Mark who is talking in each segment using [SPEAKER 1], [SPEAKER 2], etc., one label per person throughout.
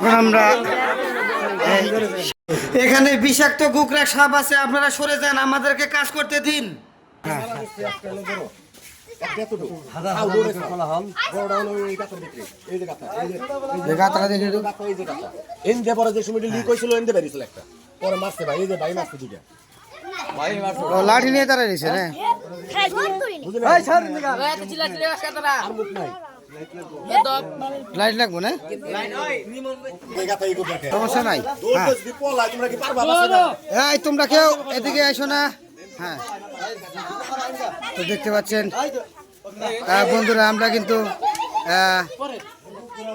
[SPEAKER 1] এখন আমরা এখানে বিষাক্ত গুকরা সাপ আছে আপনারা সরে যান আমাদেরকে কাজ করতে দিন। যে গাতাটা দেখে একটু।
[SPEAKER 2] এনদে পরে যে সময়টা লিক হয়েছিল এনদে বেরিয়েছিল একটা। পরে মারছে ভাই এই যে ভাই মারছে দুইটা।
[SPEAKER 1] ও লাঠি নিয়ে তারা রয়েছে না।
[SPEAKER 2] আর মুখ নাই।
[SPEAKER 1] লাইট লাগবো, না? সমস্যা নাই। হ্যাঁ। এই, তোমরা কেউ এদিকে এসো না। হ্যাঁ। তো দেখতে পাচ্ছেন বন্ধুরা, আমরা কিন্তু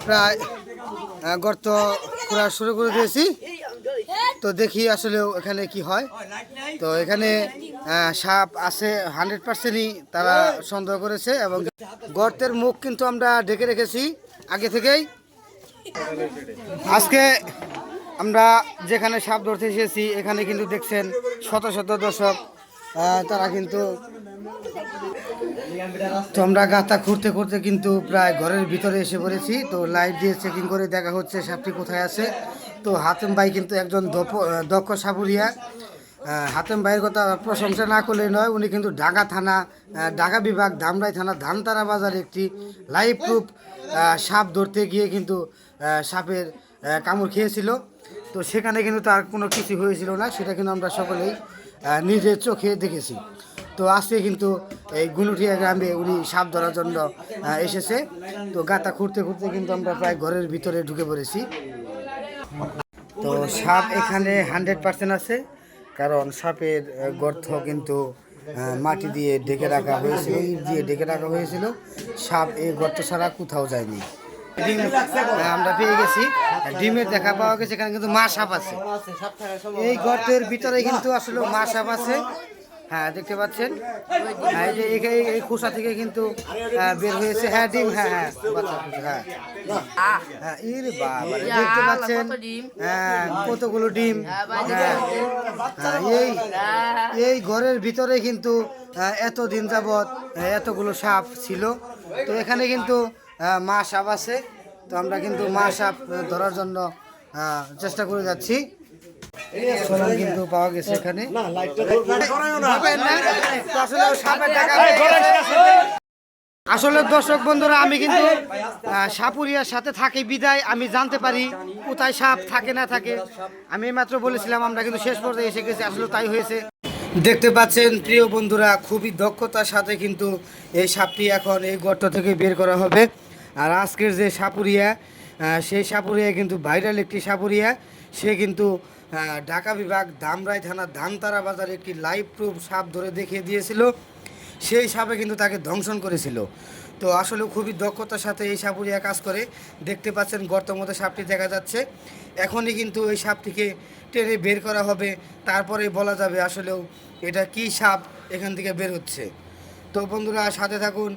[SPEAKER 1] প্রায় গর্ত করা শুরু করে দিয়েছি। তো দেখি আসলে এখানে কি হয়। তো এখানে সাপ আছে হান্ড্রেড পার্সেন্টই তারা সন্দেহ করেছে এবং গর্তের মুখ কিন্তু আমরা ঢেকে রেখেছি আগে থেকেই। আজকে আমরা যেখানে সাপ ধরতে এসেছি, এখানে কিন্তু দেখছেন শত শত দর্শক তারা কিন্তু তো আমরা গাতা খুঁড়তে খুঁড়তে কিন্তু প্রায় ঘরের ভিতরে এসে পড়েছি। তো লাইট দিয়ে চেকিং করে দেখা হচ্ছে সাপটি কোথায় আছে। তো হাতেম ভাই কিন্তু একজন দক্ষ সাপুরিয়া আহ, হাতেম ভাইয়ের কথা প্রশংসা না করলে নয় উনি কিন্তু ঢাকা থানা ঢাকা বিভাগ ধামরাই থানা ধানতারা বাজার একটি লাইভ প্রুফ সাপ ধরতে গিয়ে কিন্তু সাপের কামড় খেয়েছিল। তো সেখানে কিন্তু তার কোনো কিছু হয়েছিল না সেটা কিন্তু আমরা সকলেই নিজের চোখে দেখেছি। তো আজকে কিন্তু এই গুনুঠিয়া গ্রামে উনি সাপ ধরার জন্য এসেছে। তো গাতা খুঁড়তে খুঁড়তে কিন্তু আমরা প্রায় ঘরের ভিতরে ঢুকে পড়েছি। তো সাপ এখানে হান্ড্রেড পার্সেন্ট আছে, কারণ সাপের গর্ত কিন্তু মাটি দিয়ে ঢেকে রাখা হয়েছিল, ইট দিয়ে ঢেকে রাখা হয়েছিল। সাপ এই গর্ত ছাড়া কোথাও যায়নি। আমরা পেয়ে গেছি। ডিমের দেখা পাওয়া গেছে, এখানে কিন্তু মা সাপ আছে। এই গর্তের ভিতরে কিন্তু আসলে মা সাপ আছে। হ্যাঁ দেখতে পাচ্ছেন। হ্যাঁ, এই যে এই- খোসা থেকে কিন্তু বের হয়েছে। হ্যাঁ ডিম হ্যাঁ হ্যাঁ বাচ্চা হ্যাঁ। হ্যাঁ ইরে বাবা দেখতে পাচ্ছেন? হ্যাঁ কতগুলো ডিম? হ্যাঁ হ্যাঁ, এই এই ঘরের ভিতরে কিন্তু এত দিন যাবৎ এতগুলো সাপ ছিল। তো এখানে কিন্তু মা সাপ আছে। তো আমরা কিন্তু মা সাপ ধরার জন্য চেষ্টা করে যাচ্ছি। আসলে দর্শক বন্ধুরা, আমি কিন্তু সাপুরিয়ার সাথে থাকি, বিদায়। আমি জানতে পারি কোথায় সাপ থাকে, না থাকে। আমি মাত্র বলেছিলাম, আমরা কিন্তু শেষ পর্যায়ে এসে গেছি, আসলে তাই হয়েছে। দেখতে পাচ্ছেন, প্রিয় বন্ধুরা, খুবই দক্ষতার সাথে কিন্তু এই সাপটি এখন এই গর্ত থেকে বের করা হবে। আর আজকের যে সাপুরিয়া সেই সাপুরিয়া কিন্তু ভাইরাল একটি সাপুরিয়া। সে কিন্তু ঢাকা বিভাগ ধামরাই থানা ধানতারা বাজারে একটি লাইভ প্রুফ সাপ ধরে দেখিয়ে দিয়েছিল। সেই সাপে কিন্তু তাকে ধ্বংসন করেছিল। তো আসলে খুবই দক্ষতার সাথে এই সাপুরিয়া কাজ করে। দেখতে পাচ্ছেন গর্তের মধ্যে সাপটি দেখা যাচ্ছে। এখনই কিন্তু এই সাপটিকে টেনে বের করা হবে। তারপরে বলা যাবে আসলেও এটা কি সাপ এখান থেকে বের হচ্ছে। তো বন্ধুরা, সাথে থাকুন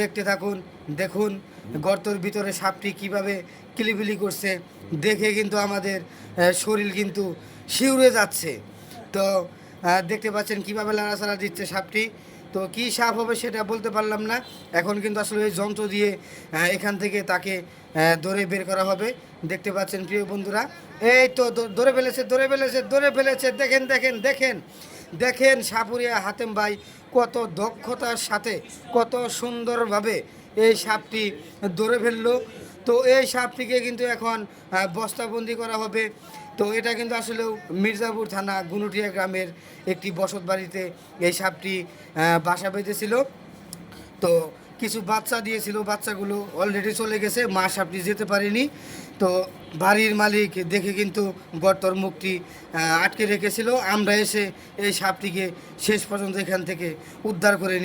[SPEAKER 1] দেখতে থাকুন, দেখুন গর্তর ভিতরে সাপটি কীভাবে কিলিবিলি করছে। দেখে কিন্তু আমাদের শরীর কিন্তু শিউরে যাচ্ছে। তো দেখতে পাচ্ছেন কীভাবে লাড়াচাড়া দিচ্ছে সাপটি। তো কি সাপ হবে সেটা বলতে পারলাম না। এখন কিন্তু আসলে ওই যন্ত্র দিয়ে এখান থেকে তাকে ধরে বের করা হবে। দেখতে পাচ্ছেন প্রিয় বন্ধুরা, এই তো ধরে ফেলেছে ধরে ফেলেছে ধরে ফেলেছে। দেখেন দেখেন দেখেন দেখেন সাপুরিয়া হাতেম ভাই কত দক্ষতার সাথে, কত সুন্দরভাবে এই সাপটি ধরে ফেলল। তো এই সাপটিকে কিন্তু এখন বস্তাবন্দি করা হবে। তো এটা কিন্তু আসলেও মির্জাপুর থানা গুনুটিয়া গ্রামের একটি বসত বাড়িতে এই সাপটি বাসা বেঁধেছিল। তো কিছু বাচ্চা দিয়েছিল, বাচ্চাগুলো অলরেডি চলে গেছে, মা সাপটি যেতে পারেনি। তো বাড়ির মালিক দেখে কিন্তু গর্তর মুখটি আটকে রেখেছিল। আমরা এসে এই সাপটিকে শেষ পর্যন্ত এখান থেকে উদ্ধার করে